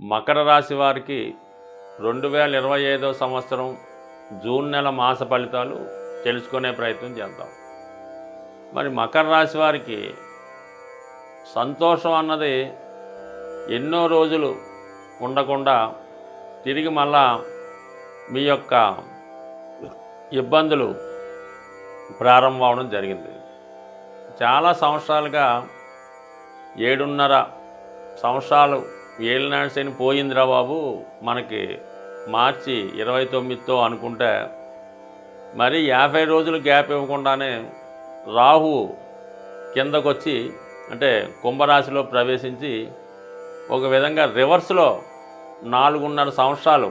మకర రాశి వారికి రెండు వేల ఇరవై ఐదో సంవత్సరం జూన్ నెల మాస ఫలితాలు తెలుసుకునే ప్రయత్నం చేద్దాం. మరి మకర రాశి వారికి సంతోషం అన్నది ఎన్నో రోజులు ఉండకుండా తిరిగి మళ్ళా మీ యొక్క ఇబ్బందులు ప్రారంభం అవడం జరిగింది. చాలా సంవత్సరాలుగా ఏడున్నర సంవత్సరాలు ఏలినాడు శని పోయిందిరా బాబు. మనకి మార్చి ఇరవై తొమ్మిదితో అనుకుంటే మరి యాభై రోజులు గ్యాప్ ఇవ్వకుండానే రాహు కిందకొచ్చి అంటే కుంభరాశిలో ప్రవేశించి ఒక విధంగా రివర్స్లో నాలుగున్నర సంవత్సరాలు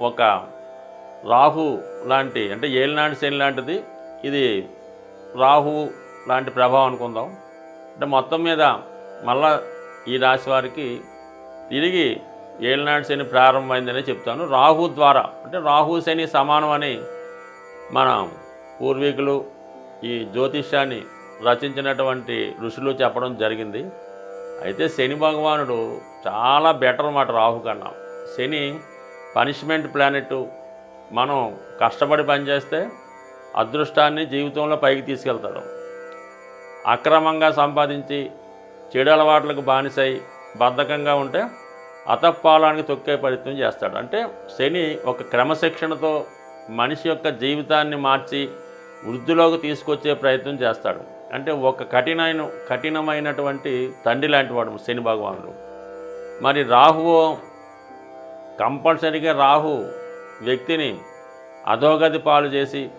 ఒక రాహు లాంటి అంటే ఏలినాటి శని లాంటిది ఇది రాహు లాంటి ప్రభావం అనుకుందాం. అంటే మొత్తం మీద మళ్ళా ఈ రాశి వారికి తిరిగి ఏలినాటి శని ప్రారంభమైందని చెప్తాను. రాహు ద్వారా అంటే రాహు శని సమానం అని మన పూర్వీకులు ఈ జ్యోతిష్యాన్ని రచించినటువంటి ఋషులు చెప్పడం జరిగింది. అయితే శని భగవానుడు చాలా బెటర్ అన్నమాట రాహు కన్నా. శని పనిష్మెంట్ ప్లానెట్ మనం కష్టపడి పనిచేస్తే అదృష్టాన్ని జీవితంలో పైకి తీసుకెళ్తాడు. అక్రమంగా సంపాదించి చెడు అలవాట్లకు బానిసై బద్ధకంగా ఉంటే అతపాలానికి తొక్కే ప్రయత్నం చేస్తాడు. అంటే శని ఒక క్రమశిక్షణతో మనిషి యొక్క జీవితాన్ని మార్చి వృద్ధిలోకి తీసుకొచ్చే ప్రయత్నం చేస్తాడు. అంటే ఒక కఠినమైన కఠినమైనటువంటి తండ్రి లాంటి వాడు శని భగవానుడు. మరి రాహువు కంపల్సరీగా రాహు వ్యక్తిని అధోగతి పాలు చేసి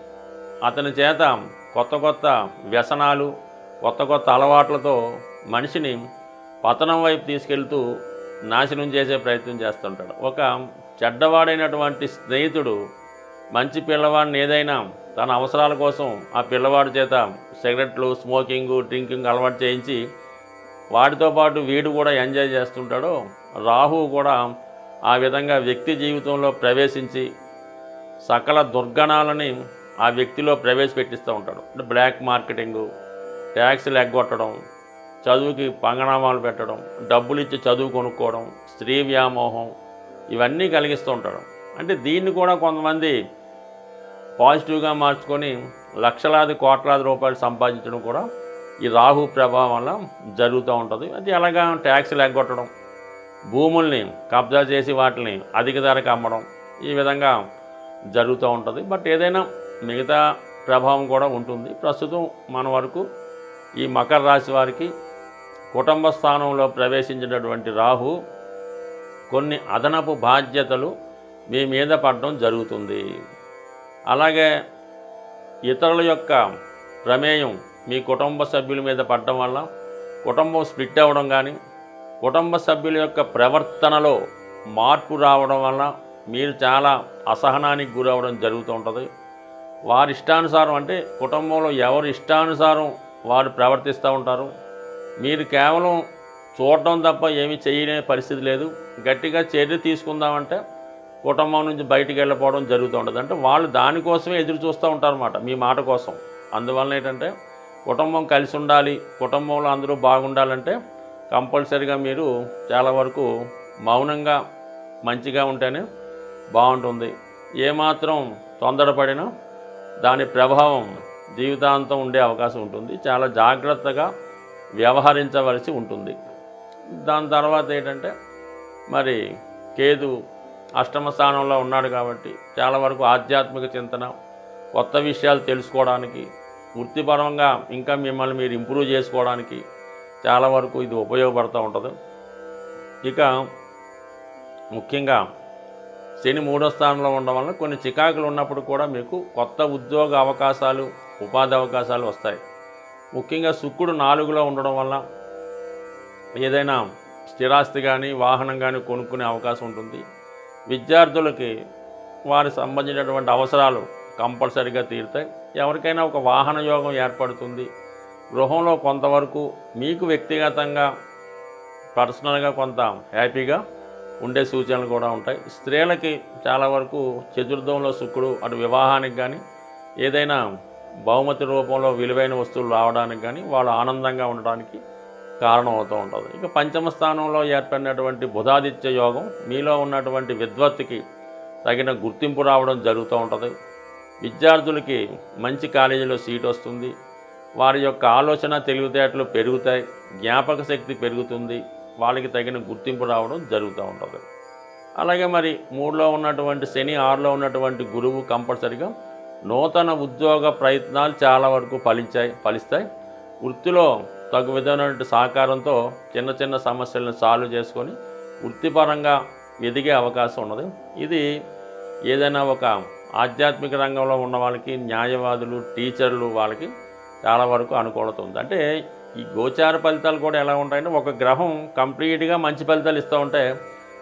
అతని చేత కొత్త కొత్త వ్యసనాలు కొత్త కొత్త అలవాట్లతో మనిషిని పతనం వైపు తీసుకెళ్తూ నాశనం చేసే ప్రయత్నం చేస్తుంటాడు. ఒక చెడ్డవాడైనటువంటి స్నేహితుడు మంచి పిల్లవాడిని ఏదైనా తన అవసరాల కోసం ఆ పిల్లవాడి చేత సిగరెట్లు స్మోకింగ్ డ్రింకింగ్ అలవాటు చేయించి వాటితో పాటు వీడు కూడా ఎంజాయ్ చేస్తుంటాడో. రాహు కూడా ఆ విధంగా వ్యక్తి జీవితంలో ప్రవేశించి సకల దుర్గణాలని ఆ వ్యక్తిలో ప్రవేశపెట్టిస్తూ ఉంటాడు. అంటే బ్లాక్ మార్కెటింగు ట్యాక్స్లు ఎగ్గొట్టడం చదువుకి పంగనామాలు పెట్టడం డబ్బులు ఇచ్చి చదువు కొనుక్కోవడం స్త్రీ వ్యామోహం ఇవన్నీ కలిగిస్తూ ఉంటాడు. అంటే దీన్ని కూడా కొంతమంది పాజిటివ్గా మార్చుకొని లక్షలాది కోట్లాది రూపాయలు సంపాదించడం కూడా ఈ రాహు ప్రభావం వల్ల జరుగుతూ ఉంటుంది. అది ఎలాగా ట్యాక్స్లు ఎగ్గొట్టడం భూముల్ని కబ్జా చేసి వాటిని అధిక ధరకు అమ్మడం ఈ విధంగా జరుగుతూ ఉంటుంది. బట్ ఏదైనా మిగతా ప్రభావం కూడా ఉంటుంది. ప్రస్తుతం మన వరకు ఈ మకర రాశి వారికి కుటుంబ స్థానంలో ప్రవేశించినటువంటి రాహు కొన్ని అదనపు బాధ్యతలు మీ మీద పడడం జరుగుతుంది. అలాగే ఇతరుల యొక్క ప్రమేయం మీ కుటుంబ సభ్యుల మీద పడడం వల్ల కుటుంబం స్ప్లిట్ అవ్వడం కానీ కుటుంబ సభ్యుల యొక్క ప్రవర్తనలో మార్పు రావడం వల్ల మీరు చాలా అసహనానికి గురవడం జరుగుతూ ఉంటుంది. వారి ఇష్టానుసారం అంటే కుటుంబంలో ఎవరు ఇష్టానుసారం వారు ప్రవర్తిస్తూ ఉంటారు. మీరు కేవలం చూడటం తప్ప ఏమీ చేయలేని పరిస్థితి లేదు. గట్టిగా చర్య తీసుకుందామంటే కుటుంబం నుంచి బయటికి వెళ్ళిపోవడం జరుగుతూ ఉంటుంది. అంటే వాళ్ళు దానికోసమే ఎదురు చూస్తూ ఉంటారన్నమాట మీ మాట కోసం. అందువలన ఏంటంటే కుటుంబం కలిసి ఉండాలి కుటుంబంలో అందరూ బాగుండాలంటే కంపల్సరీగా మీరు చాలా వరకు మౌనంగా మంచిగా ఉంటేనే బాగుంటుంది. ఏమాత్రం తొందరపడినా దాని ప్రభావం జీవితాంతం ఉండే అవకాశం ఉంటుంది. చాలా జాగ్రత్తగా వ్యవహరించవలసి ఉంటుంది. దాని తర్వాత ఏంటంటే మరి కేతు అష్టమ స్థానంలో ఉన్నాడు కాబట్టి చాలా వరకు ఆధ్యాత్మిక చింతన కొత్త విషయాలు తెలుసుకోవడానికి వృత్తిపరంగా ఇంకా మిమ్మల్ని మీరు ఇంప్రూవ్ చేసుకోవడానికి చాలా వరకు ఇది ఉపయోగపడుతూ ఉంటుంది. ఇక ముఖ్యంగా శని మూడో స్థానంలో ఉండడం వలన కొన్ని చికాకులు ఉన్నప్పుడు కూడా మీకు కొత్త ఉద్యోగ అవకాశాలు ఉపాధి అవకాశాలు వస్తాయి. ముఖ్యంగా శుక్రుడు నాలుగులో ఉండడం వల్ల ఏదైనా స్థిరాస్తి కానీ వాహనం కానీ కొనుక్కునే అవకాశం ఉంటుంది. విద్యార్థులకి వారికి సంబంధించినటువంటి అవసరాలు కంపల్సరీగా తీరుతాయి. ఎవరికైనా ఒక వాహన యోగం ఏర్పడుతుంది. గృహంలో కొంతవరకు మీకు వ్యక్తిగతంగా పర్సనల్గా కొంత హ్యాపీగా ఉండే సూచనలు కూడా ఉంటాయి. స్త్రీలకి చాలా వరకు చతుర్థంలో శుక్రుడు అటు వివాహానికి కానీ ఏదైనా బహుమతి రూపంలో విలువైన వస్తువులు రావడానికి కానీ వాళ్ళు ఆనందంగా ఉండడానికి కారణం అవుతూ ఉంటుంది. ఇక పంచమ స్థానంలో ఏర్పడినటువంటి బుధాదిత్య యోగం మీలో ఉన్నటువంటి విద్వత్తుకి తగిన గుర్తింపు రావడం జరుగుతూ ఉంటుంది. విద్యార్థులకి మంచి కాలేజీలో సీట్ వస్తుంది. వారి యొక్క ఆలోచన తెలివితేటలు పెరుగుతాయి. జ్ఞాపక శక్తి పెరుగుతుంది. వాళ్ళకి తగిన గుర్తింపు రావడం జరుగుతూ ఉంటుంది. అలాగే మరి మూడులో ఉన్నటువంటి శని ఆరులో ఉన్నటువంటి గురువు కంపల్సరిగా నూతన ఉద్యోగ ప్రయత్నాలు చాలా వరకు ఫలించాయి ఫలిస్తాయి. వృత్తిలో తగు విధమైనటువంటి సహకారంతో చిన్న చిన్న సమస్యలను సాల్వ్ చేసుకొని వృత్తిపరంగా ఎదిగే అవకాశం ఉన్నది. ఇది ఏదైనా ఒక ఆధ్యాత్మిక రంగంలో ఉన్న వాళ్ళకి న్యాయవాదులు టీచర్లు వాళ్ళకి చాలా వరకు అనుకూలత ఉంది. అంటే ఈ గోచార ఫలితాలు కూడా ఎలా ఉంటాయంటే ఒక గ్రహం కంప్లీట్గా మంచి ఫలితాలు ఇస్తూ ఉంటే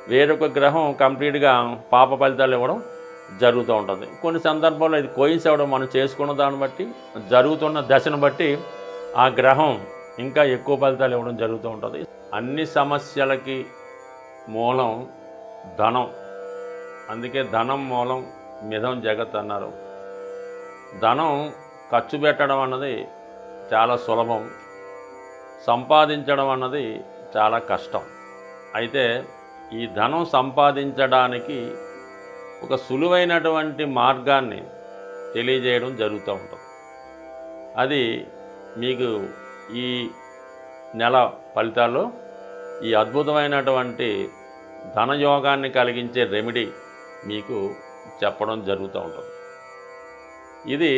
వేరొక గ్రహం కంప్లీట్గా పాప ఫలితాలు ఇవ్వడం జరుగుతూ ఉంటుంది. కొన్ని సందర్భాల్లో ఇది కోయిన్స్ అవ్వడం మనం చేసుకున్న దాన్ని బట్టి జరుగుతున్న దశను బట్టి ఆ గ్రహం ఇంకా ఎక్కువ ఫలితాలు ఇవ్వడం జరుగుతూ ఉంటుంది. అన్ని సమస్యలకి మూలం ధనం. అందుకే ధనం మూలం మిథం జగత్ అన్నారు. ధనం ఖర్చు పెట్టడం అన్నది చాలా సులభం. సంపాదించడం అన్నది చాలా కష్టం. అయితే ఈ ధనం సంపాదించడానికి ఒక సులువైనటువంటి మార్గాన్ని తెలియజేయడం జరుగుతూ ఉంటుంది. అది మీకు ఈ నెల ఫలితాల్లో ఈ అద్భుతమైనటువంటి ధనయోగాన్ని కలిగించే రెమెడీ మీకు చెప్పడం జరుగుతూ ఉంటుంది. ఇది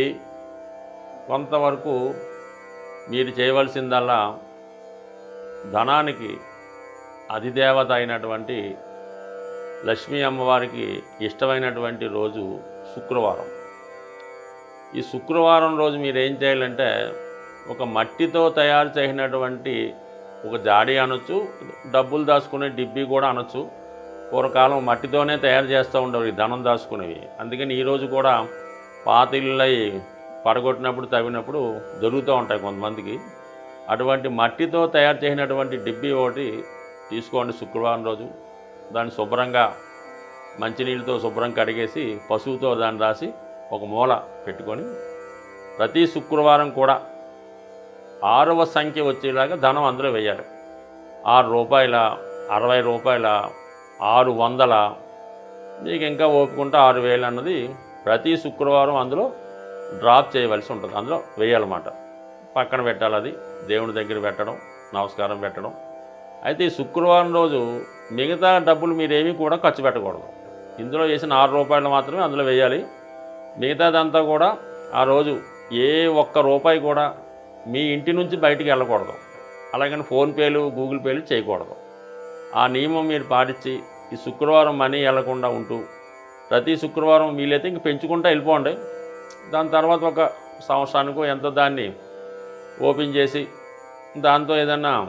కొంతవరకు మీరు చేయవలసిందల్లా ధనానికి అధిదేవత అయినటువంటి లక్ష్మీ అమ్మవారికి ఇష్టమైనటువంటి రోజు శుక్రవారం. ఈ శుక్రవారం రోజు మీరు ఏం చేయాలంటే ఒక మట్టితో తయారు చేసినటువంటి ఒక జాడి అనొచ్చు డబ్బులు దాచుకునే డిబ్బీ కూడా అనొచ్చు. పూర్వకాలం మట్టితోనే తయారు చేస్తూ ఉండేవి ఈ ధనం దాచుకునేవి. అందుకని ఈరోజు కూడా పాత ఇళ్ళై పడగొట్టినప్పుడు తవ్వినప్పుడు దొరుకుతూ ఉంటాయి కొంతమందికి. అటువంటి మట్టితో తయారు చేసినటువంటి డిబ్బీ ఒకటి తీసుకోండి శుక్రవారం రోజు. దాన్ని శుభ్రంగా మంచినీళ్ళతో శుభ్రం కడిగేసి పశువుతో దాన్ని రాసి ఒక మూల పెట్టుకొని ప్రతి శుక్రవారం కూడా ఆరవ సంఖ్య వచ్చేలాగా ధనం అందులో వేయాలి. ఆరు రూపాయల అరవై రూపాయల ఆరు వందల మీకు ఇంకా ఓపుకుంటే ఆరు వేలు అన్నది ప్రతి శుక్రవారం అందులో డ్రాప్ చేయవలసి ఉంటుంది. అందులో వేయాలన్నమాట. పక్కన పెట్టాలి అది. దేవుని దగ్గర పెట్టడం నమస్కారం పెట్టడం. అయితే ఈ శుక్రవారం రోజు మిగతా డబ్బులు మీరేమీ కూడా ఖర్చు పెట్టకూడదు. ఇందులో వేసిన ఆరు రూపాయలు మాత్రమే అందులో వేయాలి. మిగతాదంతా కూడా ఆ రోజు ఏ ఒక్క రూపాయి కూడా మీ ఇంటి నుంచి బయటికి వెళ్ళకూడదు. అలాగని ఫోన్పేలు గూగుల్ పేలు చేయకూడదు. ఆ నియమం మీరు పాటించి ఈ శుక్రవారం మనీ వెళ్ళకుండా ఉంటూ ప్రతి శుక్రవారం వీలైతే ఇంక పెంచుకుంటూ వెళ్ళిపోండి. దాని తర్వాత ఒక సంవత్సరానికి ఎంతో దాన్ని ఓపెన్ చేసి దాంతో ఏదన్నా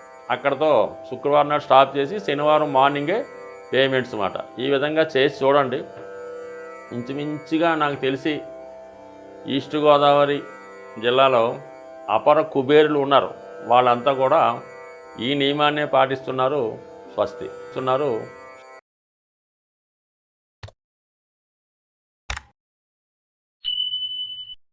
అక్కడతో శుక్రవారం నాడు స్టాప్ చేసి శనివారం మార్నింగే పేమెంట్స్ మాట. ఈ విధంగా చేసి చూడండి. ఇంచుమించుగా నాకు తెలిసి ఈస్ట్ గోదావరి జిల్లాలో అపర కుబేరులు ఉన్నారు. వాళ్ళంతా కూడా ఈ నియమాన్నే పాటిస్తున్నారు స్వస్తి ఇస్తున్నారు